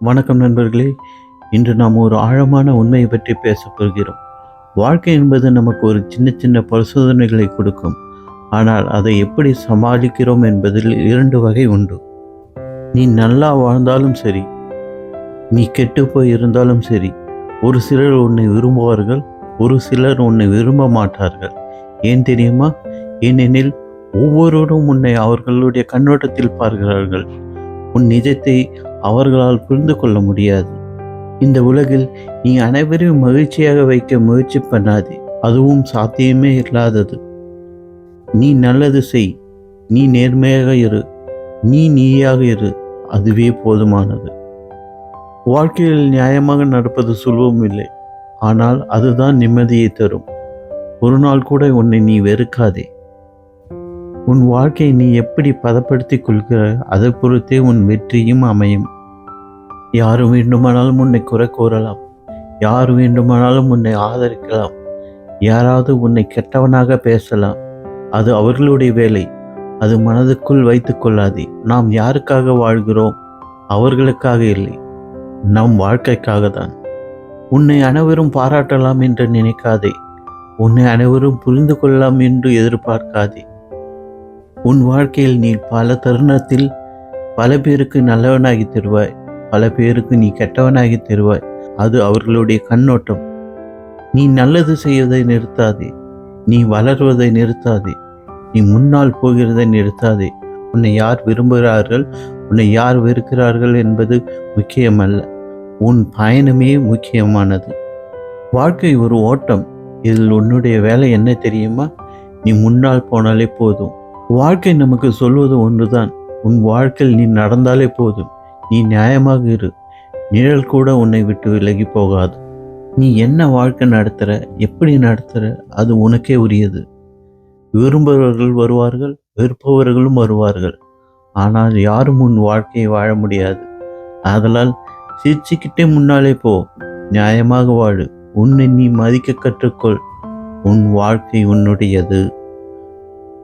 வணக்கம் நண்பர்களே இன்று நாம் ஒரு ஆழமான உண்மையை பற்றி பேசப் போகிறோம். வாழ்க்கை என்பது நமக்கு ஒரு சின்ன சின்ன பரிசோதனைகளை கொடுக்கும். ஆனால் அதை எப்படி சமாளிக்கிறோம் என்பதில் இரண்டு வகை உண்டு. நீ நல்லா வாழ்ந்தாலும் சரி நீ கெட்டு போய் இருந்தாலும் சரி ஒரு சிலர் உன்னை விரும்புவார்கள் ஒரு சிலர் உன்னை விரும்ப மாட்டார்கள். ஏன் தெரியுமா? ஏனெனில் ஒவ்வொருவரும் உன்னை அவர்களுடைய கண்ணோட்டத்தில் பார்க்கிறார்கள். உன் நிஜத்தை அவர்களால் புரிந்து கொள்ள முடியாது. இந்த உலகில் நீ அனைவரையும் மகிழ்ச்சியாக வைக்க முயற்சி பண்ணாதே. அதுவும் சாத்தியமே இல்லாதது. நீ நல்லது செய். நீ நேர்மையாக இரு. நீ நீயாக இரு. அதுவே போதுமானது. வாழ்க்கையில் நியாயமாக நடப்பது சுலபம் இல்லை. ஆனால் அதுதான் நிம்மதியை தரும். ஒரு நாள் கூட உன்னை நீ வெறுக்காதே. உன் வாழ்க்கையை நீ எப்படி பதப்படுத்திக் கொள்கிறாய் அதை பொறுத்தே உன் வெற்றியும் அமையும். யார் வேண்டுமானாலும் உன்னை குறை கூறலாம். யார் வேண்டுமானாலும் உன்னை ஆதரிக்கலாம். யாராவது உன்னை கெட்டவனாக பேசலாம். அது அவர்களுடைய வேலை. அது மனதுக்குள் வைத்துக்கொள்ளாதே நாம் யாருக்காக வாழ்கிறோம்? அவர்களுக்காக இல்லை. நம் வாழ்க்கைக்காக தான். உன்னை அனைவரும் பாராட்டலாம் என்று நினைக்காதே. உன்னை அனைவரும் புரிந்து கொள்ளலாம் என்று எதிர்பார்க்காதே. உன் வாழ்க்கையில் நீ பல தருணத்தில் பல பேருக்கு நல்லவனாகி தருவாய். பல பேருக்கு நீ கெட்டவனாகி தருவாய். அது அவர்களுடைய கண்ணோட்டம். நீ நல்லது செய்வதை நிறுத்தாதே. நீ வளர்வதை நிறுத்தாதே. நீ முன்னால் போகிறதை நிறுத்தாதே. உன்னை யார் விரும்புகிறார்கள் உன்னை யார் வெறுக்கிறார்கள் என்பது முக்கியமல்ல. உன் பயணமே முக்கியமானது. வாழ்க்கை ஒரு ஓட்டம். இதில் உன்னுடைய வேலை என்ன தெரியுமா? நீ முன்னால் போனாலே போதும். வாழ்க்கை நமக்கு சொல்வது ஒன்றுதான். உன் வாழ்க்கையில் நீ நடந்தாலே போதும். நீ நியாயமாக இரு. நிழல் கூட உன்னை விட்டு விலகி போகாது. நீ என்ன வாழ்க்கை நடத்துகிற எப்படி நடத்துகிற அது உனக்கே உரியது. விரும்புபவர்கள் வருவார்கள் வெறுப்பவர்களும் வருவார்கள். ஆனால் யாரும் உன் வாழ்க்கையை வாழ முடியாது. ஆதலால் சிரிச்சுக்கிட்டே முன்னாலே போ. நியாயமாக வாழு. உன்னை நீ மதிக்க கற்றுக்கொள். உன் வாழ்க்கை உன்னுடையது.